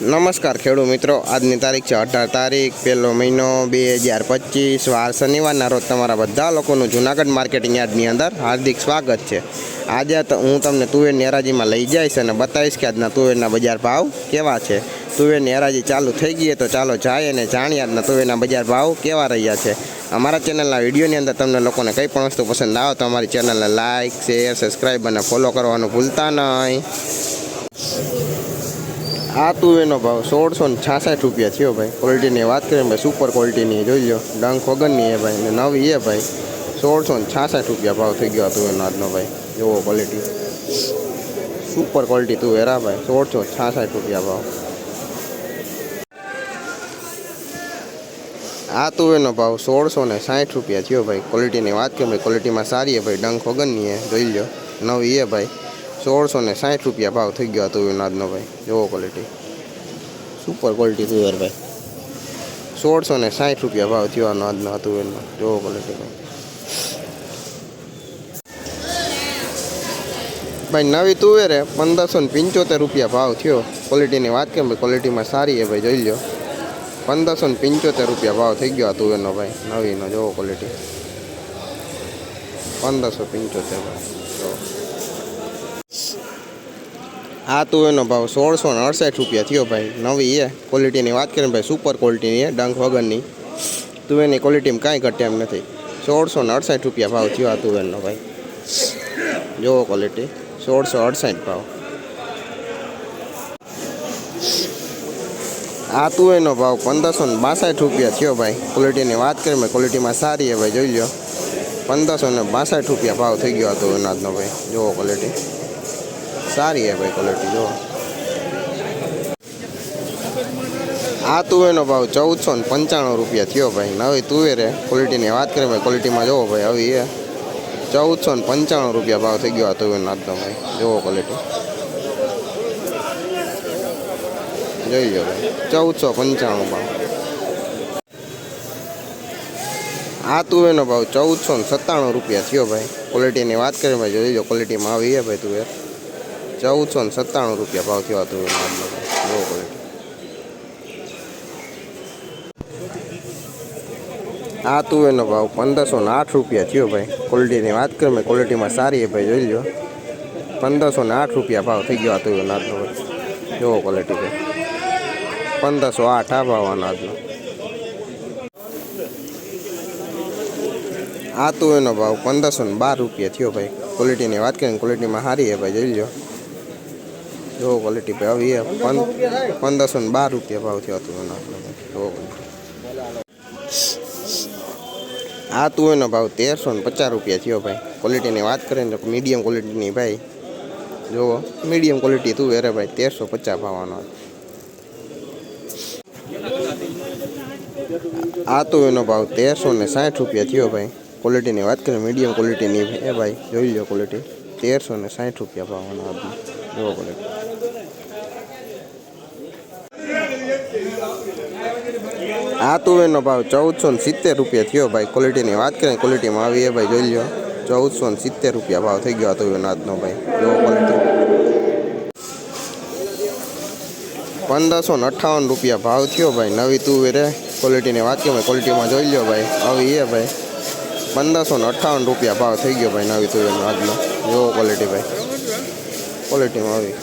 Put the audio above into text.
નમસ્કાર ખેડૂત મિત્રો. આજની તારીખ છે અઢાર તારીખ, પહેલો મહિનો બે હજાર પચીસ, વાર શનિવારના રોજ તમારા બધા લોકોનું જુનાગઢ માર્કેટિંગ યાર્ડની અંદર હાર્દિક સ્વાગત છે. આજે હું તમને તુવેરની હરાજીમાં લઈ જઈશ અને બતાવીશ કે આજના તુવેરના બજાર ભાવ કેવા છે. તુવેરની હરાજી ચાલુ થઈ ગઈ તો ચાલો જાય અને જાણીએ આજના તુવેરના બજાર ભાવ કેવા રહ્યા છે. અમારા ચેનલના વિડીયોની અંદર તમને લોકોને કંઈ પણ વસ્તુ પસંદ આવે તો અમારી ચેનલને લાઇક શેર, સબસ્ક્રાઈબ અને ફોલો કરવાનું ભૂલતા નહીં. આ તુવેરનો ભાવ સોળસો ને છાસઠ રૂપિયા થયો ભાઈ. ક્વોલિટીની વાત કરીએ ભાઈ સુપર ક્વોલિટીની જોઈ લો ડંખ વગરની એ ભાઈ, ને નવી એ ભાઈ. સોળસો ને છાસઠ રૂપિયા ભાવ થઈ ગયો તુવેરનો આજનો ભાઈ. જોવો ક્વોલિટી સુપર ક્વોલિટી તુવેર આ ભાઈ. સોળસો છાસઠ રૂપિયા ભાવ. આ તુવેરનો ભાવ સોળસો ને સાઠ રૂપિયા થયો ભાઈ. ક્વોલિટીની વાત કરીએ ભાઈ ક્વોલિટીમાં સારી એ ભાઈ, ડંખ વગરની એ, જોઈ લો નવી એ ભાઈ. સોળસો ને સાઠ રૂપિયા ભાવ થઈ ગયો હતો નાદનો ભાઈ. જોવો ક્વોલિટી સુપર ક્વોલિટી તુવેર ભાઈ. સોળસો ને સાઠ રૂપિયા ભાવ થયો નાદનો તુવેરનો જોવો ક્વોલિટી ભાઈ. ભાઈ, નવી તુવેરે પંદરસો ને પંચોતેર રૂપિયા ભાવ થયો. ક્વોલિટીની વાત કેમ ભાઈ? ક્વોલિટીમાં સારી છે ભાઈ, જોઈ લો પંદરસો ને પંચોતેર રૂપિયા ભાવ થઈ ગયો તુવેરનો ભાઈ. નવીનો, જોવો ક્વોલિટી પંદરસો પંચોતેર ભાઈ જોવો. આ તુવેરનો ભાવ સોળસો ને અડસઠ રૂપિયા થયો ભાઈ. નવી એ ક્વોલિટીની વાત કરીએ ભાઈ સુપર ક્વોલિટીની એ, ડંખ વગરની. તુવેરની ક્વોલિટીમાં કાંઈ ઘટે એમ નથી. સોળસો ને અડસઠ રૂપિયા ભાવ થયો આ તુવેરનો ભાઈ. જોવો ક્વોલિટી સોળસો અડસઠ ભાવ. આ તુવેરનો ભાવ પંદરસો ને બાસઠ રૂપિયા થયો ભાઈ. ક્વોલિટીની વાત કરીએ ક્વોલિટીમાં સારી છે ભાઈ, જોઈ લો પંદરસો ને બાસઠ રૂપિયા ભાવ થઈ ગયો આ તુવેરનો આજનો ભાઈ. જોવો ક્વોલિટી સારી છે ભાઈ ક્વોલિટી જો. આ તુવેરનો ભાવ ચૌદસો ને પંચાણું રૂપિયા થયો ભાઈ. નવી તુવેર ક્વોલિટીની વાત કરીએ ભાઈ ક્વોલિટીમાં જોવો ભાઈ આવી એ ચૌદસો ને પંચાણું રૂપિયા ભાવ થઈ ગયો આ તુવેરનો આજનો ભાઈ. જોવો ક્વોલિટી જોઈ જો ભાઈ, ચૌદસો પંચાણું ભાવ. આ તુવેરનો ભાવ ચૌદસો ને સત્તાણું રૂપિયા થયો ભાઈ. ક્વોલિટીની વાત કરીએ ભાઈ, જોઈ જો ક્વોલિટીમાં આવી છે ભાઈ તુવેર. ચૌદસો ને સત્તાણું રૂપિયા ભાવ થયો હતો લો ક્વોલિટી આ તુવેરનો ભાવ પંદરસો ને આઠ રૂપિયા થયો ભાઈ. ક્વોલિટીની વાત કરું, મેં ક્વોલિટીમાં સારી એ ભાઈ, જોઈ લો પંદરસો ને આઠ રૂપિયા ભાવ થઈ ગયો આ તુવેરનો આજનો ભાઈ જોવો ક્વોલિટી ભાઈ પંદરસો આઠ આ ભાવ અનાજનો આ તુવેરનો ભાવ પંદરસો ને બાર રૂપિયા થયો ભાઈ. ક્વોલિટીની વાત કરીને ક્વોલિટીમાં સારી છે ભાઈ, જોઈ લો જો ક્વોલિટી ભાવ આવી પં- પંદરસો ને બાર રૂપિયા ભાવ થયો હતો એનો. quality. આ તુવેરનો ભાવ તેરસો ને પચાસ રૂપિયા થયો ભાઈ. ક્વોલિટીની વાત કરીએ ને તો મીડિયમ ક્વોલિટીની ભાઈ. જુઓ મીડિયમ ક્વોલિટી તું અરે ભાઈ, તેરસો પચાસ ભાવવાનો આ તુવેરનો ભાવ તેરસો ને સાઠ રૂપિયા થયો ભાઈ. ક્વોલિટીની વાત કરીએ મીડિયમ ક્વોલિટીની એ ભાઈ, જોઈ લો ક્વોલિટી તેરસો ને સાઠ રૂપિયા ભાવવાનો આજનો જુઓ ક્વોલિટી આ તુવેરનો ભાવ ચૌદસો ને સિત્તેર રૂપિયા થયો ભાઈ. ક્વોલિટીની વાત કરીએ ક્વોલિટીમાં આવી એ ભાઈ, જોઈ લો ચૌદસો ને સિત્તેર રૂપિયા ભાવ થઈ ગયો આ તુવેરનો આજનો ભાઈ. જુઓ ક્વોલિટી પંદરસો ને અઠાવન રૂપિયા ભાવ થયો ભાઈ. નવી તુવેરે ક્વોલિટીની વાત કરીએ ક્વોલિટીમાં જોઈ લો ભાઈ. આવી એ ભાઈ. પંદરસો ને અઠ્ઠાવન રૂપિયા ભાવ થઈ ગયો ભાઈ, નવી તુવેરનો આજનો. જુઓ ક્વોલિટી ભાઈ. ક્વોલિટીમાં આવી.